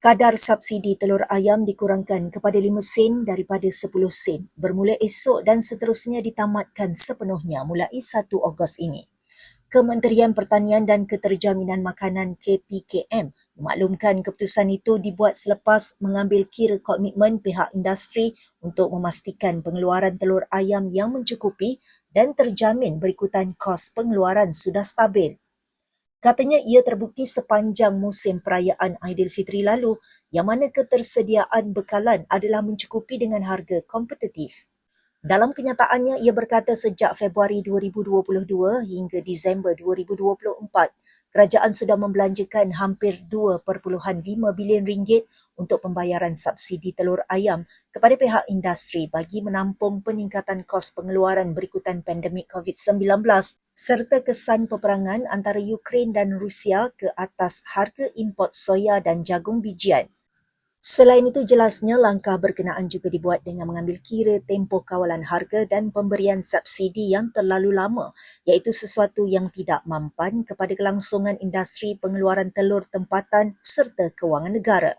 Kadar subsidi telur ayam dikurangkan kepada 5 sen daripada 10 sen bermula esok dan seterusnya ditamatkan sepenuhnya mulai 1 Ogos ini. Kementerian Pertanian dan Keterjaminan Makanan KPKM memaklumkan keputusan itu dibuat selepas mengambil kira komitmen pihak industri untuk memastikan pengeluaran telur ayam yang mencukupi dan terjamin berikutan kos pengeluaran sudah stabil. Katanya ia terbukti sepanjang musim perayaan Aidilfitri lalu yang mana ketersediaan bekalan adalah mencukupi dengan harga kompetitif. Dalam kenyataannya, ia berkata sejak Februari 2022 hingga Disember 2024, kerajaan sudah membelanjakan hampir 2.5 bilion ringgit untuk pembayaran subsidi telur ayam kepada pihak industri bagi menampung peningkatan kos pengeluaran berikutan pandemik COVID-19 serta kesan peperangan antara Ukraine dan Rusia ke atas harga import soya dan jagung bijian. Selain itu, jelasnya langkah berkenaan juga dibuat dengan mengambil kira tempoh kawalan harga dan pemberian subsidi yang terlalu lama iaitu sesuatu yang tidak mampan kepada kelangsungan industri pengeluaran telur tempatan serta kewangan negara.